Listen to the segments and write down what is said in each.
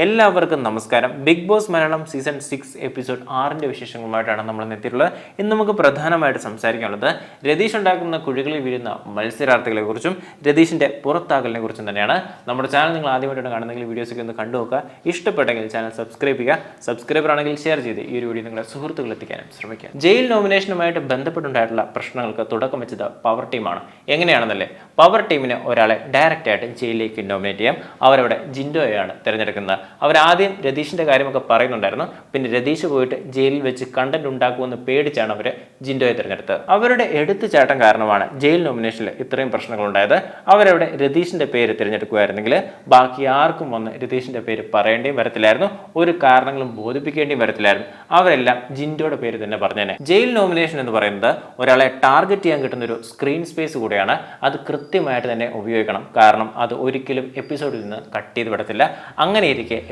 എല്ലാവർക്കും നമസ്കാരം. Big boss Malayalam season six episode ആറിന്റെ വിശേഷങ്ങളുമായിട്ടാണ് നമ്മൾ എത്തിയിട്ടുള്ളത്. ഇന്ന് നമുക്ക് പ്രധാനമായിട്ട് സംസാരിക്കാനുള്ളത് രതീഷ് ഉണ്ടാക്കുന്ന കുഴികളിൽ വീഴുന്ന മത്സരാർത്ഥികളെ കുറിച്ചും രതീഷിന്റെ പുറത്താകലിനെ കുറിച്ചും തന്നെയാണ്. നമ്മുടെ ചാനൽ നിങ്ങൾ ആദ്യമായിട്ടാണ് കാണുന്നെങ്കിൽ വീഡിയോസൊക്കെ ഒന്ന് കണ്ടു നോക്കുക. ഇഷ്ടപ്പെട്ടെങ്കിൽ ചാനൽ സബ്സ്ക്രൈബ് ചെയ്യുക. സബ്സ്ക്രൈബർ ആണെങ്കിൽ ഷെയർ ചെയ്ത് ഈ ഒരു വീഡിയോ നിങ്ങളുടെ സുഹൃത്തുക്കൾ എത്തിക്കാനും ശ്രമിക്കുക. ജയിൽ നോമിനേഷനുമായിട്ട് ബന്ധപ്പെട്ടുണ്ടായിട്ടുള്ള പ്രശ്നങ്ങൾക്ക് തുടക്കം വെച്ചത് പവർ ടീമാണ് എങ്ങനെയാണെന്നല്ലേ? പവർ ടീമിന് ഒരാളെ ഡയറക്റ്റ് ആയിട്ട് ജയിലിലേക്ക് നോമിനേറ്റ് ചെയ്യാം. അവരവിടെ ജിൻഡോയാണ് തിരഞ്ഞെടുക്കുന്നത്. അവരാദ്യം രതീഷിന്റെ കാര്യമൊക്കെ പറയുന്നുണ്ടായിരുന്നു. പിന്നെ രതീഷ് പോയിട്ട് ജയിലിൽ വെച്ച് കണ്ടന്റ് ഉണ്ടാക്കുമെന്ന് പേടിച്ചാണ് അവർ ജിൻഡോയെ തിരഞ്ഞെടുത്തത്. അവരുടെ എടുത്തുചാട്ടം കാരണമാണ് ജയിൽ നോമിനേഷനിൽ ഇത്രയും പ്രശ്നങ്ങൾ ഉണ്ടായത് അവരവിടെ രതീഷിന്റെ പേര് തിരഞ്ഞെടുക്കുകയായിരുന്നെങ്കിൽ ബാക്കി ആർക്കും വന്ന് രതീഷിന്റെ പേര് പറയേണ്ടിയും വരത്തില്ലായിരുന്നു. ഒരു കാരണങ്ങളും ബോധിപ്പിക്കേണ്ടിയും വരത്തില്ലായിരുന്നു. അവരെല്ലാം ജിൻഡോയുടെ പേര് തന്നെ പറഞ്ഞേനെ. ജയിൽ നോമിനേഷൻ എന്ന് പറയുന്നത് ഒരാളെ ടാർഗറ്റ് ചെയ്യാൻ കിട്ടുന്ന ഒരു സ്ക്രീൻ സ്പേസ് കൂടെയാണ്. അത് കൃത്യമായിട്ട് തന്നെ ഉപയോഗിക്കണം. കാരണം അത് ഒരിക്കലും എപ്പിസോഡിൽ നിന്ന് കട്ട് ചെയ്ത് വിടത്തില്ല. അങ്ങനെ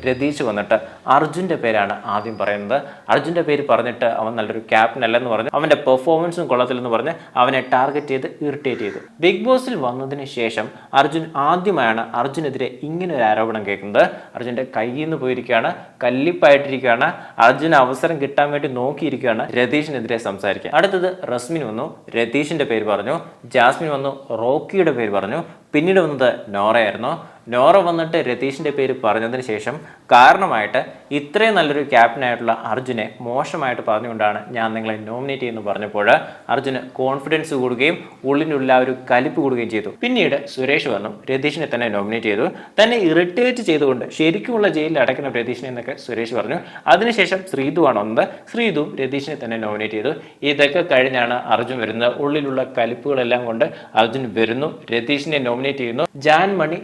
രതീഷ് വന്നിട്ട് അർജുന്റെ പേരാണ് ആദ്യം പറയുന്നത്. അർജുന്റെ പേര് പറഞ്ഞിട്ട് അവൻ നല്ലൊരു ക്യാപ്റ്റൻ അല്ലെന്ന് പറഞ്ഞു അവന്റെ പെർഫോമൻസും കൊള്ളത്തില്ലെന്ന് പറഞ്ഞ് അവനെ ടാർഗറ്റ് ചെയ്ത് ഇറിറ്റേറ്റ് ചെയ്തു. ബിഗ് ബോസിൽ വന്നതിന് ശേഷം അർജുൻ ആദ്യമായാണ് അർജുനെതിരെ ഇങ്ങനെ ഒരു ആരോപണം കേൾക്കുന്നത്. അർജുന്റെ കയ്യിൽ നിന്ന് പോയിരിക്കുകയാണ് കല്ലിപ്പായിട്ടിരിക്കുകയാണ് അർജുന് അവസരം കിട്ടാൻ വേണ്ടി നോക്കിയിരിക്കുകയാണ് രതീഷിനെതിരെ സംസാരിക്കുക അടുത്തത് റസ്മിൻ വന്നു രതീഷിന്റെ പേര് പറഞ്ഞു ജാസ്മിൻ വന്നു റോക്കിയുടെ പേര് പറഞ്ഞു പിന്നീട് വന്നത് നോറയായിരുന്നു. നോറ വന്നിട്ട് രതീഷിന്റെ പേര് പറഞ്ഞതിന് ശേഷം കാരണമായിട്ട് ഇത്രയും നല്ലൊരു ക്യാപ്റ്റനായിട്ടുള്ള അർജുനെ മോശമായിട്ട് പറഞ്ഞുകൊണ്ടാണ് ഞാൻ നിങ്ങളെ നോമിനേറ്റ് ചെയ്യുന്നു പറഞ്ഞപ്പോൾ അർജുന് കോൺഫിഡൻസ് കൂടുകയും ഉള്ളിനുള്ള ഒരു കലിപ്പ് കൂടുകയും ചെയ്തു. പിന്നീട് സുരേഷ് വന്നു രതീഷിനെ തന്നെ നോമിനേറ്റ് ചെയ്തു. തന്നെ ഇറിറ്റേറ്റ് ചെയ്തുകൊണ്ട് ശരിക്കുമുള്ള ജയിലിൽ അടയ്ക്കുന്ന രതീഷിനെ എന്നൊക്കെ സുരേഷ് പറഞ്ഞു. അതിനുശേഷം ശ്രീതുവാണ് വന്നത്. ശ്രീതുവും രതീഷിനെ തന്നെ നോമിനേറ്റ് ചെയ്തു. ഇതൊക്കെ കഴിഞ്ഞാണ് അർജുൻ വരുന്നത്. ഉള്ളിലുള്ള കലിപ്പുകളെല്ലാം കൊണ്ട് അർജുൻ വരുന്നു. രതീഷിനെ നോമിനേറ്റ് ചെയ്യുന്നു. ജാൻ മണി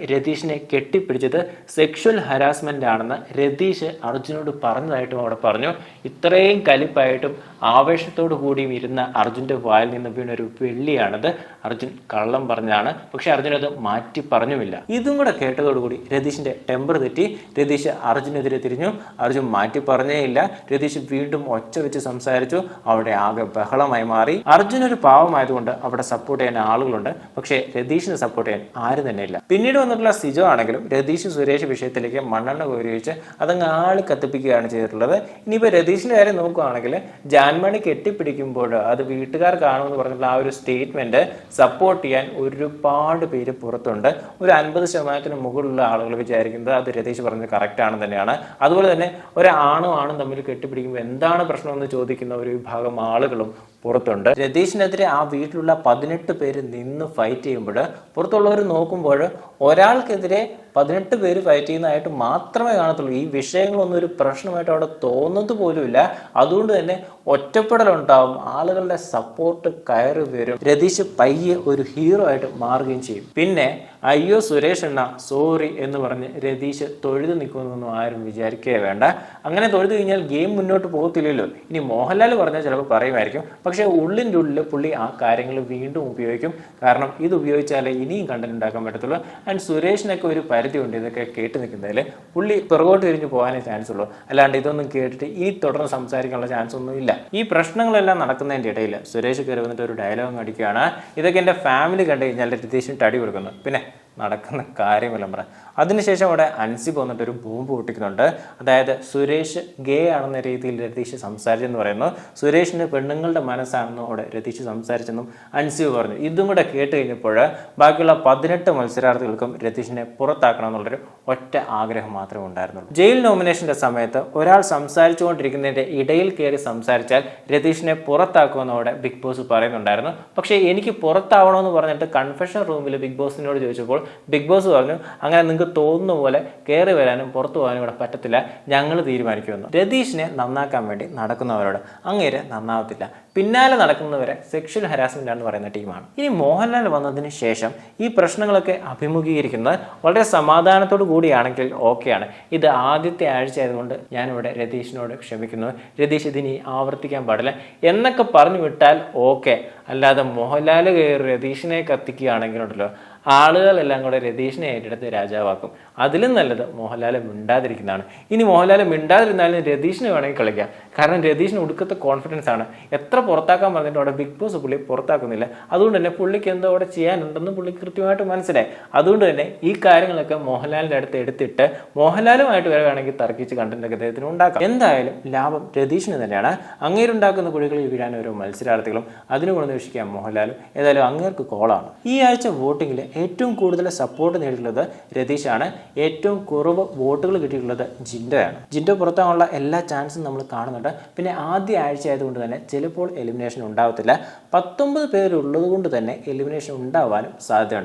രതീഷിനെ കെട്ടിപ്പിടിച്ചത് സെക്ഷൽ ഹരാസ്മെന്റ് ആണെന്ന് രതീഷ് അർജുനോട് പറഞ്ഞതായിട്ടും അവിടെ പറഞ്ഞു. ഇത്രയും കലിപ്പായിട്ടും ആവേശത്തോടു കൂടിയും ഇരുന്ന അർജുന്റെ വായിൽ നിന്ന് വീണ ഒരു വെള്ളിയാണത്. അർജുൻ കള്ളം പറഞ്ഞാണ് പക്ഷെ അർജുൻ അത് മാറ്റി പറഞ്ഞുമില്ല. ഇതും കൂടെ കേട്ടതോടുകൂടി രതീഷിന്റെ ടെമ്പർ തെറ്റി. രതീഷ് അർജുനെതിരെ തിരിഞ്ഞു. അർജുൻ മാറ്റി പറഞ്ഞേ ഇല്ല. രതീഷ് വീണ്ടും ഒച്ച വെച്ച് സംസാരിച്ചു. അവിടെ ആകെ ബഹളമായി മാറി. അർജുൻ ഒരു പാവമായതുകൊണ്ട് അവിടെ സപ്പോർട്ട് ചെയ്യാൻ ആളുകളുണ്ട്. പക്ഷേ രതീഷിനെ സപ്പോർട്ട് ചെയ്യാൻ ആരും തന്നെ ഇല്ല. പിന്നീട് വന്നിട്ടുള്ള സിജോ ആണെങ്കിലും രതീഷ് സുരേഷ് വിഷയത്തിലേക്ക് മണ്ണെണ്ണ ഉപയോഗിച്ച് അതങ്ങ് ആൾ കത്തിപ്പിക്കുകയാണ് ചെയ്തിട്ടുള്ളത്. ഇനിയിപ്പോൾ രതീഷിന്റെ കാര്യം നോക്കുകയാണെങ്കിൽ ജാൻമണി കെട്ടിപ്പിടിക്കുമ്പോൾ അത് വീട്ടുകാർ കാണുമെന്ന് പറഞ്ഞിട്ടുള്ള ആ ഒരു സ്റ്റേറ്റ്മെന്റ് സപ്പോർട്ട് ചെയ്യാൻ ഒരുപാട് പേര് പുറത്തുണ്ട്. ഒരു അൻപത് ശതമാനത്തിന് മുകളിലുള്ള ആളുകൾ വിചാരിക്കുന്നത് അത് രതീഷ് പറഞ്ഞത് കറക്റ്റാണെന്ന് തന്നെയാണ്. അതുപോലെ തന്നെ ഒരാണും ആണും തമ്മിൽ കെട്ടിപ്പിടിക്കുമ്പോൾ എന്താണ് പ്രശ്നമെന്ന് ചോദിക്കുന്ന ഒരു വിഭാഗം ആളുകളും പുറത്തുണ്ട്. രതീഷിനെതിരെ ആ വീട്ടിലുള്ള പതിനെട്ട് പേര് നിന്ന് ഫൈറ്റ് ചെയ്യുമ്പോൾ പുറത്തുള്ളവർ നോക്കുമ്പോൾ ഒരാൾക്കെതിരെ പതിനെട്ട് പേര് ഫൈറ്റ് ചെയ്യുന്നതായിട്ട് മാത്രമേ കാണത്തുള്ളൂ. ഈ വിഷയങ്ങളൊന്നും ഒരു പ്രശ്നമായിട്ട് അവിടെ തോന്നുന്നത് പോലുമില്ല. അതുകൊണ്ട് തന്നെ ഒറ്റപ്പെടലുണ്ടാവും. ആളുകളുടെ സപ്പോർട്ട് കയറി വരും. രതീഷ് പയ്യെ ഒരു ഹീറോ ആയിട്ട് മാറുകയും ചെയ്യും. പിന്നെ അയ്യോ സുരേഷ് എണ്ണ സോറി എന്ന് പറഞ്ഞ് രതീഷ് തൊഴുതു നിൽക്കുമെന്നൊന്നും ആരും വിചാരിക്കുകയേ വേണ്ട. അങ്ങനെ തൊഴുതു കഴിഞ്ഞാൽ ഗെയിം മുന്നോട്ട് പോകത്തില്ലല്ലോ. ഇനി മോഹൻലാൽ പറഞ്ഞാൽ ചിലപ്പോൾ പറയുമായിരിക്കും. പക്ഷേ ഉള്ളിന്റെ ഉള്ളിൽ പുള്ളി ആ കാര്യങ്ങൾ വീണ്ടും ഉപയോഗിക്കും. കാരണം ഇത് ഉപയോഗിച്ചാലേ ഇനിയും കണ്ടന്റ് ഉണ്ടാക്കാൻ പറ്റത്തുള്ളൂ. ആൻഡ് സുരേഷിനൊക്കെ ഒരു പരിധിയുണ്ട് ഇതൊക്കെ കേട്ട് നിൽക്കുന്നതിൽ പുള്ളി പിറകോട്ട് തിരിഞ്ഞ് പോകാനേ ചാൻസ് ഉള്ളൂ. അല്ലാണ്ട് ഇതൊന്നും കേട്ടിട്ട് ഇനി തുടർന്ന് സംസാരിക്കാനുള്ള ചാൻസ് ഒന്നും ഇല്ല. ഈ പ്രശ്നങ്ങളെല്ലാം നടക്കുന്നതിന്റെ ഇടയിൽ സുരേഷ് കയറി വന്നിട്ട് ഒരു ഡയലോഗ് അടിക്കുകയാണ് ഇതൊക്കെ എന്റെ ഫാമിലി കണ്ടു കഴിഞ്ഞാൽ രതീഷിന് തടി കൊടുക്കുന്നു. പിന്നെ നടക്കുന്ന കാര്യമല്ല പറ. അതിനുശേഷം അവിടെ അൻസി പോന്നിട്ട് ഒരു ബോംബ് പൊട്ടിക്കുന്നുണ്ട്. അതായത് സുരേഷ് ഗേ ആണെന്ന രീതിയിൽ രതീഷ് സംസാരിച്ചെന്ന് പറയുന്നു. സുരേഷിന് പെണ്ണുങ്ങളുടെ മനസ്സാണെന്നും അവിടെ രതീഷ് സംസാരിച്ചെന്നും അൻസി പറഞ്ഞു. ഇതും കൂടെ കേട്ട് കഴിഞ്ഞപ്പോൾ ബാക്കിയുള്ള പതിനെട്ട് മത്സരാർത്ഥികൾക്കും രതീഷിനെ പുറത്താക്കണം എന്നുള്ളൊരു ഒറ്റ ആഗ്രഹം മാത്രമേ ഉണ്ടായിരുന്നുള്ളൂ. ജയിൽ നോമിനേഷന്റെ സമയത്ത് ഒരാൾ സംസാരിച്ചുകൊണ്ടിരിക്കുന്നതിന്റെ ഇടയിൽ കയറി സംസാരിച്ചാൽ രതീഷിനെ പുറത്താക്കുമെന്ന് അവിടെ ബിഗ് ബോസ് പറയുന്നുണ്ടായിരുന്നു. പക്ഷേ എനിക്ക് പുറത്താവണമെന്ന് പറഞ്ഞിട്ട് കൺഫെഷൻ റൂമിൽ ബിഗ് ബോസിനോട് ചോദിച്ചപ്പോൾ ബിഗ് ബോസ് പറഞ്ഞു അങ്ങനെ നിങ്ങൾക്ക് തോന്നുന്ന പോലെ കയറി വരാനും പുറത്തു പോകാനും ഇവിടെ പറ്റത്തില്ല. ഞങ്ങൾ തീരുമാനിക്കുമെന്ന്. രതീഷിനെ നന്നാക്കാൻ വേണ്ടി നടക്കുന്നവരോട് അങ്ങേര് നന്നാവത്തില്ല. പിന്നാലെ നടക്കുന്നവരെ സെക്ഷൽ ഹരാസ്മെന്റ് എന്ന് പറയുന്ന ടീമാണ്. ഇനി മോഹൻലാൽ വന്നതിന് ശേഷം ഈ പ്രശ്നങ്ങളൊക്കെ അഭിമുഖീകരിക്കുന്നത് വളരെ സമാധാനത്തോടു കൂടിയാണെങ്കിൽ ഓക്കെയാണ്. ഇത് ആദ്യത്തെ ആഴ്ച ആയതുകൊണ്ട് ഞാനിവിടെ രതീഷിനോട് ക്ഷമിക്കുന്നു. രതീഷ് ഇതിനി ആവർത്തിക്കാൻ പാടില്ല. എന്നൊക്കെ പറഞ്ഞു വിട്ടാൽ ഓക്കെ. അല്ലാതെ മോഹൻലാൽ കയറി രതീഷിനെ കത്തിക്കുകയാണെങ്കിലുണ്ടല്ലോ. ആളുകളെല്ലാം കൂടെ രതീഷിനെ ഏറ്റെടുത്ത് രാജാവാക്കും. അതിലും നല്ലത് മോഹൻലാൽ മിണ്ടാതിരിക്കുന്നതാണ്. ഇനി മോഹൻലാൽ മിണ്ടാതിരുന്നാലും രതീഷിനെ വേണമെങ്കിൽ കളിക്കാം. കാരണം രതീഷിന് ഒടുക്കത്തെ കോൺഫിഡൻസ് ആണ്. എത്ര പുറത്താക്കാൻ പറഞ്ഞിട്ട് അവിടെ ബിഗ് ബോസ് പുള്ളി പുറത്താക്കുന്നില്ല. അതുകൊണ്ട് തന്നെ പുള്ളിക്ക് എന്തോ അവിടെ ചെയ്യാനുണ്ടെന്ന് പുള്ളി കൃത്യമായിട്ട് മനസ്സിലായി. അതുകൊണ്ട് തന്നെ ഈ കാര്യങ്ങളൊക്കെ മോഹൻലാലിന്റെ അടുത്ത് എടുത്തിട്ട് മോഹൻലാലുമായിട്ട് വരെ വേണമെങ്കിൽ തർക്കിച്ച് കണ്ടന്റൊക്കെ അദ്ദേഹത്തിന് ഉണ്ടാക്കാം. എന്തായാലും ലാഭം രതീഷിന് തന്നെയാണ്. അങ്ങേരുണ്ടാക്കുന്ന കുഴികളിൽ വീഴാൻ ഓരോ മത്സരാർത്ഥികളും അതിനു ഗുണനിരീക്ഷിക്കാൻ മോഹൻലാലും ഏതായാലും അങ്ങേർക്ക് കോളാണ്. ഈ ആഴ്ച വോട്ടിങ്ങിൽ ഏറ്റവും കൂടുതൽ സപ്പോർട്ട് നേടിയിട്ടുള്ളത് രതീഷാണ്. ഏറ്റവും കുറവ് വോട്ടുകൾ കിട്ടിയിട്ടുള്ളത് ജിൻഡയാണ്. ജിൻഡോ പുറത്താകാനുള്ള എല്ലാ ചാൻസും നമ്മൾ കാണുന്നുണ്ട്. പിന്നെ ആദ്യ ആഴ്ച ആയതുകൊണ്ട് തന്നെ ചിലപ്പോൾ എലിമിനേഷൻ ഉണ്ടാവത്തില്ല. പത്തൊമ്പത് പേരുള്ളത് കൊണ്ട് തന്നെ എലിമിനേഷൻ ഉണ്ടാവാനും സാധ്യതയുണ്ട്.